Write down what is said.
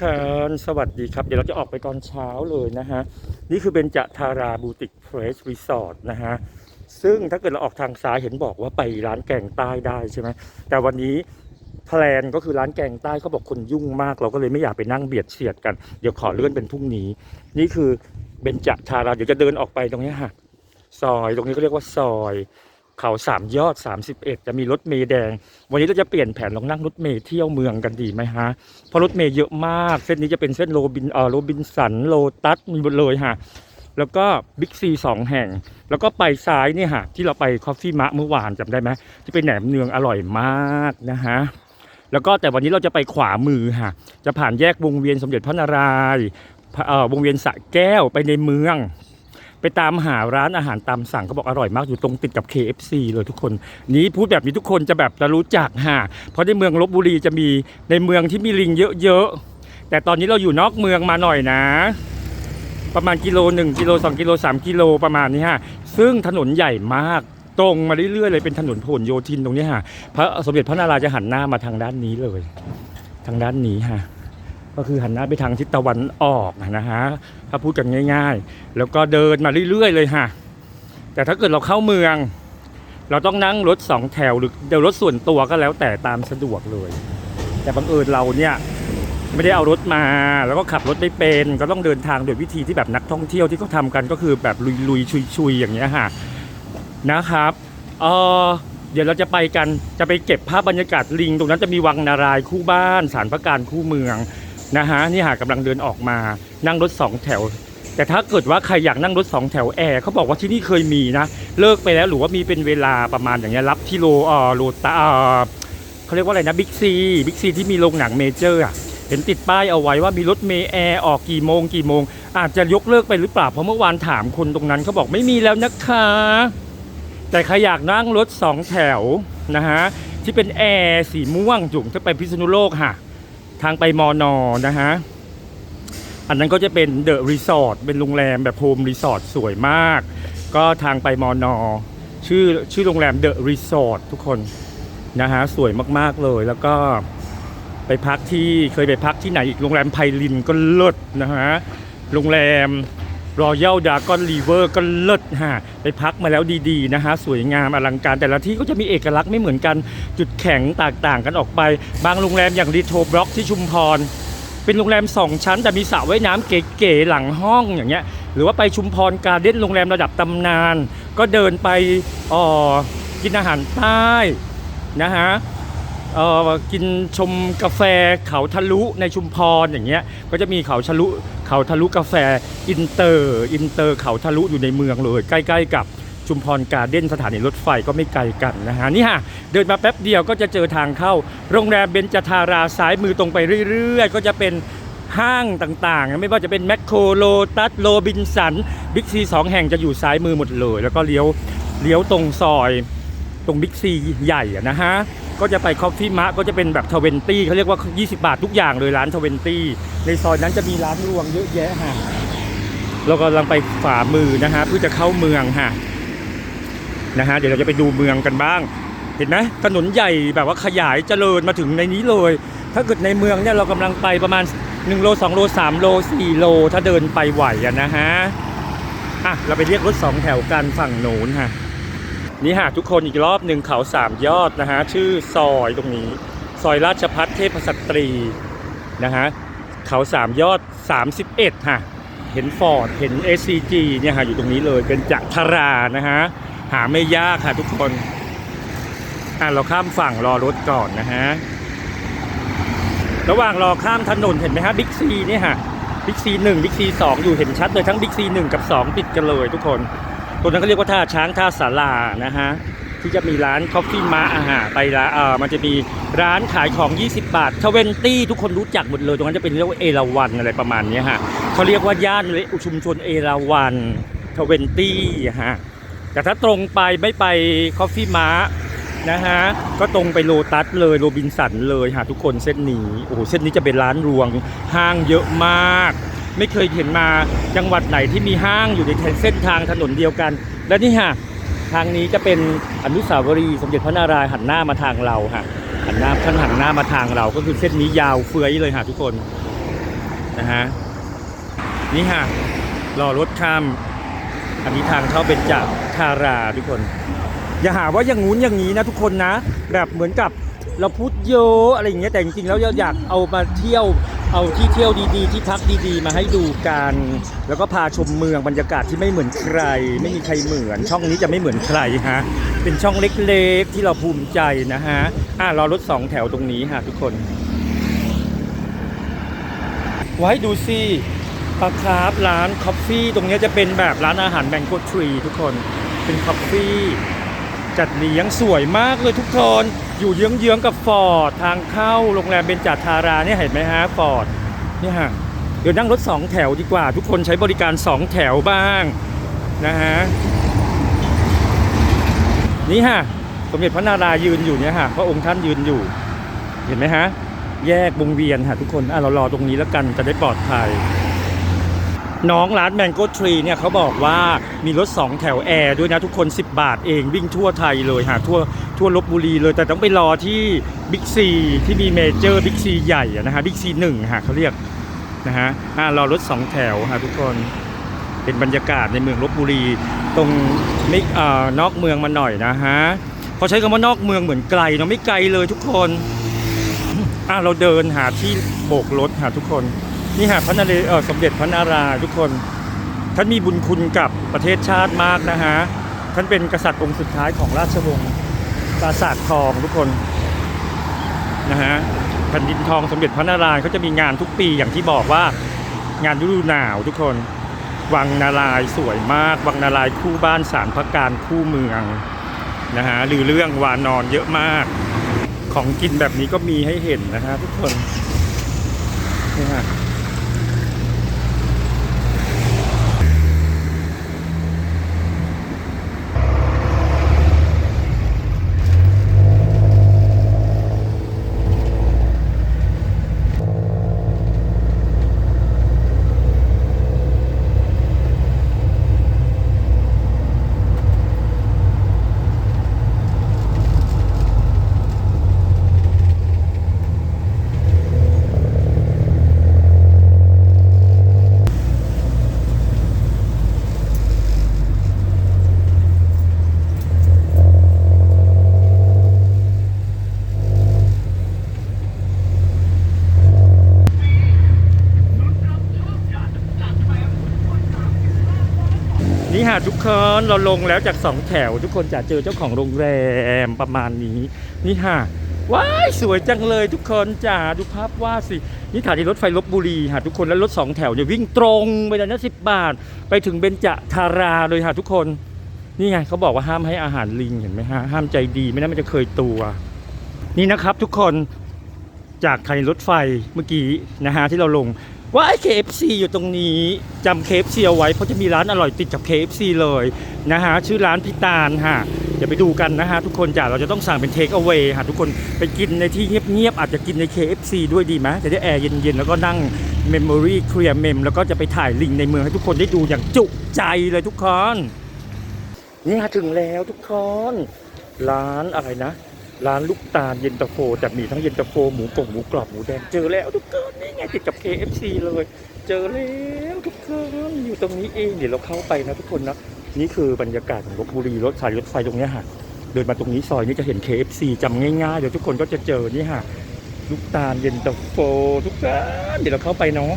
คันสวัสดีครับ เดี๋ยวเราจะออกไปตอนเช้าเลยนะฮะ นี่คือเป็นจทาราบูติกเพรสรีสอร์ทนะฮะ ซึ่งถ้าเกิดเราออกทางซ้ายเห็นบอกว่าไปร้านแกงใต้ได้ใช่ไหม แต่วันนี้แพลนก็คือร้านแกงใต้เขาบอกคนยุ่งมาก เราก็เลยไม่อยากไปนั่งเบียดเสียดกัน เดี๋ยวขอเลื่อนเป็นพรุ่งนี้ นี่คือเบญจทารา เดี๋ยวจะเดินออกไปตรงนี้ฮะ ซอย ตรงนี้ก็เรียกว่าซอย เขาสามยอด31จะมีรถเมย์แดง วันนี้เราจะเปลี่ยนแผนลองนั่งรถเมย์เที่ยวเมืองกันดีไหมฮะเพราะรถเมย์เยอะมาก เส้นนี้จะเป็นเส้นโรบินเออโรบินสันโลตัสมีหมดเลยฮะแล้วก็บิ๊กซีสองแห่ง แล้วก็ไปซ้ายเนี่ยฮะที่เราไปคอฟฟี่มะเมื่อวานจำได้ไหมที่เป็นแหนมเนืองอร่อยมากนะฮะแล้วก็แต่วันนี้เราจะไปขวามือฮะจะผ่านแยกวงเวียนสมเด็จพระนารายณ์วงเวียนสระแก้วไปในเมือง ไปตามหาร้านอาหารตามสั่งเขาบอกอร่อยมากอยู่ตรงติดกับ KFC เลยทุกคน นี้พูดแบบนี้ทุกคนจะแบบจะรู้จักฮะเพราะในเมืองลบบุรีจะมีในเมืองที่มีลิงเยอะๆ แต่ตอนนี้เราอยู่นอกเมืองมาหน่อยนะ ประมาณกิโลหนึ่งกิโลสองกิโลสามกิโลประมาณนี้ฮะซึ่งถนนใหญ่มากตรงมาเรื่อยๆเลยเป็นถนนพหลโยธินตรงนี้ฮะพระสมเด็จพระนารายณ์จะหันหน้ามาทางด้านนี้เลย ทางด้านนี้ฮะ ก็คือหันหน้าไปทางทิศตะวันออกนะฮะถ้าพูดกันง่าย ๆ แล้วก็เดินมาเรื่อยๆเลยฮะแต่ถ้าเกิดเราเข้าเมือง เราต้องนั่งรถสองแถวหรือเดี๋ยวรถส่วนตัวก็แล้วแต่ตามสะดวกเลย แต่บังเอิญเราเนี่ยไม่ได้เอารถมา แล้วก็ขับรถไม่เป็นก็ต้องเดินทางโดยวิธีที่แบบนักท่องเที่ยวที่เขาทำกันก็คือแบบลุยๆชุยๆอย่างเงี้ยฮะนะครับเออเดี๋ยวเราจะไปกันจะไปเก็บภาพบรรยากาศลิง ตรงนั้นจะมีวังนารายคู่บ้านสารพระการคู่เมือง นะฮะนี่หากำลังเดินออกมานั่งรถสองแถว แต่ถ้าเกิดว่าใครอยากนั่งรถสองแถวแอร์เขาบอกว่าที่นี่เคยมีนะ เลิกไปแล้วหรือว่ามีเป็นเวลาประมาณอย่างเงี้ยรับที่โลเอ่อโลตาเอ่อเขาเรียกว่าอะไรนะบิ๊กซีบิ๊กซีที่มีโรงหนังเมเจอร์อะเห็นติดป้ายเอาไว้ว่ามีรถเมย์แอร์ออกกี่โมงกี่โมง อาจจะยกเลิกไปหรือเปล่าเพราะเมื่อวานถามคนตรงนั้นเขาบอกไม่มีแล้วนะคะ แต่ใครอยากนั่งรถสองแถวนะฮะที่เป็นแอร์สีม่วงจุ่งจะไปพิษณุโลกค่ะ ทางไปมอนอนะฮะ อันนั้นก็จะเป็นเดอะรีสอร์ทเป็นโรงแรมแบบโฮมรีสอร์ทสวยมาก ก็ทางไปมอนอชื่อชื่อโรงแรมเดอะรีสอร์ททุกคนนะฮะสวยมากๆเลยแล้วก็ไปพักที่เคยไปพักที่ไหนอีกโรงแรมไพลินก็เลิศนะฮะโรงแรม รอยัลดากอนรีเวอร์ก็เลิศฮะไปพักมาแล้วดีๆนะฮะ สวยงามอลังการแต่ละที่ก็จะมีเอกลักษณ์ไม่เหมือนกันจุดแข็งแตกต่างกันออกไป บางโรงแรมอย่างรีโทบล็อกที่ชุมพร เป็นโรงแรม 2 ชั้น แต่มีสระว่ายน้ำเก๋ๆหลังห้องอย่างเงี้ยหรือว่าไปชุมพรการเด้นโรงแรมระดับตำนาน ก็เดินไปอ่อกินอาหารใต้นะฮะอ่อกินชมกาแฟเขาทะลุในชุมพรอย่างเงี้ยก็จะมีเขาทะลุ เขาทะลุกาแฟอินเตอร์ อินเตอร์เขาทะลุอยู่ในเมืองเลย ใกล้ๆกับชุมพรการเด้นสถานีรถไฟก็ไม่ไกลกันนะฮะนี่ฮะเดินมาแป๊บเดียวก็จะเจอทางเข้า โรงแรมเบญจทาราซ้ายมือตรงไปเรื่อยๆ ก็จะเป็นห้างต่างๆ ไม่ว่าจะเป็นแมคโครโลตัสโรบินสันบิ๊กซีสองแห่งจะอยู่ซ้ายมือหมดเลย แล้วก็เลี้ยวเลี้ยวตรงซอย ตรงบิ๊กซีใหญ่นะฮะ ก็จะไปคอฟฟี่มะก็จะเป็นแบบทเวนตี้เขาเรียกว่า 20 บาททุกอย่างเลยร้านทเวนตี้ในซอยนั้นจะมีร้านรวงเยอะแยะฮะเรากำลังไปฝ่ามือนะฮะเพื่อจะเข้าเมืองฮะนะฮะเดี๋ยวเราจะไปดูเมืองกันบ้าง เห็นไหมถนนใหญ่แบบว่าขยายเจริญมาถึงในนี้เลย ถ้าเกิดในเมืองเนี่ยเรากำลังไปประมาณ1โล2โล3โล4โล ถ้าเดินไปไหวอะนะฮะอะเราไปเรียกรถสองแถวกันฝั่งโน้นฮะ นี่ฮะทุกคนอีกรอบหนึ่งเขาสามยอดนะฮะชื่อซอยตรงนี้ ซอยราชพัฒเทพสตรีนะฮะเขาสามยอด 31ฮะเห็นฟอร์ดเห็น SCG เนี่ยฮะอยู่ตรงนี้เลยเป็นจักรทรานะฮะหาไม่ยากค่ะทุกคนอะเราข้ามฝั่งรอรถก่อนนะฮะระหว่างรอข้ามถนนเห็นไหมฮะบิ๊กซีเนี่ยฮะบิ๊กซีหนึ่งบิ๊กซีสองอยู่เห็นชัดเลยทั้งบิ๊กซีหนึ่งกับสองติดกันเลยทุกคน ตรงนั้นก็เรียกว่าท่าช้างท่าสารานะฮะที่จะมีร้านคอฟฟี่มาอาหารไปละเออมันจะมีร้านขายของ 20 บาททเวนตี้ทุกคนรู้จักหมดเลย ตรงนั้นจะเป็นเรียกว่าเอราวันอะไรประมาณนี้ฮะเขาเรียกว่าย่านเลยชุมชนเอราวันทเวนตี้ฮะแต่ถ้าตรงไปไม่ไปคอฟฟี่มานะฮะก็ตรงไปโลตัสเลยโรบินสันเลยฮะทุกคนเส้นนี้โอ้โหเส้นนี้จะเป็นร้านรวงห้างเยอะมาก ไม่เคยเห็นมาจังหวัดไหนที่มีห้างอยู่ในเส้นทางถนนเดียวกัน และนี่ฮะทางนี้จะเป็นอนุสาวรีย์สมเด็จพระนารายณ์หันหน้ามาทางเราฮะหันหน้าท่านหันหน้ามาทางเราก็คือเส้นนี้ยาวเฟื้อยเลยฮะทุกคนนะฮะนี่ฮะรอรถข้ามอันนี้ทางเข้าเป็นจากทาราทุกคน อย่าหาว่าอย่างงู้นอย่างนี้นะทุกคนนะ แบบเหมือนกับ เราพูดเยอะอะไรอย่างเงี้ยแต่จริงๆแล้วเราอยากเอามาเที่ยวเอาที่เที่ยวดีๆ ที่พักดีๆ มาให้ดูกัน แล้วก็พาชมเมืองบรรยากาศที่ไม่เหมือนใคร ไม่มีใครเหมือน ช่องนี้จะไม่เหมือนใครฮะเป็นช่องเล็กๆที่เราภูมิใจนะฮะอะรอรถสองแถวตรงนี้ฮะทุกคนไว้ดูสิปลาคาร์ฟร้านคอฟฟี่ ตรงเนี้ยจะเป็นแบบร้านอาหารแบงโกทรีทุกคนเป็นคอฟฟี่ จัดเลี้ยงสวยมากเลยทุกคนอยู่เยื้องๆกับฟอร์ดทางเข้าโรงแรมเบญจทาราเนี่ยเห็นไหมฮะฟอร์ดเนี่ยฮะเดี๋ยวนั่งรถสองแถวดีกว่า ทุกคนใช้บริการสองแถวบ้างนะฮะนี่ฮะสมเด็จพระนารายืนอยู่เนี่ยฮะพระองค์ท่านยืนอยู่ เห็นไหมฮะ แยกวงเวียนค่ะทุกคนอะเรารอตรงนี้แล้วกันจะได้ปลอดภัย น้องร้านแมงโก้ทรีเนี่ยเขาบอกว่ามีรถ 2 แถวแอร์ด้วยนะทุกคน 10 บาทเองวิ่งทั่วไทยเลยหาทั่วทั่วลบบุรีเลยแต่ต้องไปรอที่บิ๊กซีที่มีเมเจอร์บิ๊กซีใหญ่นะฮะบิ๊กซีหนึ่งฮะเขาเรียกนะฮะรอรถ 2 แถวฮะทุกคนเป็นบรรยากาศในเมืองลบบุรี ตรงม่เอ่อนอกเมืองมาหน่อยนะฮะเขาใช้คำว่านอกเมืองเหมือนไกลเนาะไม่ไกลเลยทุกคนอะเราเดินหาที่โบกรถหาทุกคน นี่หาพระนเรเออสมเด็จพระนารายณ์ทุกคน ท่านมีบุญคุณกับประเทศชาติมากนะฮะ ท่านเป็นกษัตริย์องค์สุดท้ายของราชวงศ์ปราสาททองทุกคนนะฮะแผ่นดินทองสมเด็จพระนารายณ์เขาจะมีงานทุกปีอย่างที่บอกว่างานฤดูหนาวทุกคน วังนารายสวยมาก วังนารายคู่บ้านสารพระการคู่เมืองนะฮะหรือเรื่องวานอนเยอะมาก ของกินแบบนี้ก็มีให้เห็นนะฮะทุกคนนี่ฮะ ทุกคนเราลงแล้วจากสองแถว ทุกคนจะเจอเจ้าของโรงแรมประมาณนี้นี่ฮะว้ายสวยจังเลยทุกคนจ้าดูภาพว่าดสินี่ถ่ายที่รถไฟลบบุรีฮะทุกคนแล้วรถสองแถวเนี่ยวิ่งตรงไปเลยนะสิบบาท ไปถึงเบญจทาราเลยฮะทุกคน นี่ไงเขาบอกว่าห้ามให้อาหารลิงเห็นไหมฮะห้ามใจดีไม่นั้นมันจะเคยตัว นี่นะครับทุกคนจากไทยรถไฟเมื่อกี้นะฮะที่เราลง ว่าไอ้ KFC อยู่ตรงนี้จำ KFC เอาไว้เพราะจะมีร้านอร่อยติดกับ KFC เลยนะฮะชื่อร้านพิตาลฮะเดี๋ยวไปดูกันนะฮะทุกคนจ้ะเราจะต้องสั่งเป็นเทคเอา a y ฮะทุกคนไปกินในที่เงียบๆอาจจะกินใน KFC ด้วยดีไหมจะได้แอร์เย็นๆ แล้วก็นั่ง Memory Clear Mem แล้วก็จะไปถ่ายลิงในเมืองให้ทุกคนได้ดูอย่างจุใจเลยทุกคนนี่ถึงแล้วทุกคนร้านอะไรนะ ร้านลูกตาลเย็นตาโฟแต่มีทั้งเย็นตาโฟหมูกรอบหมูกรอบหมูแดงเจอแล้วทุกคนนี่ไงติดกับ KFC เลย เจอแล้วทุกคนอยู่ตรงนี้เองเดี๋ยวเราเข้าไปนะทุกคนนะนี่คือบรรยากาศของลบบุรีรถสายรถไฟตรงนี้ฮะเดินมาตรงนี้ซอยนี้จะเห็น KFC จำง่ายๆเดี๋ยวทุกคนก็จะเจอนี่ฮะลูกตาลเย็นตาโฟทุกคนเดี๋ยวเราเข้าไปเนาะ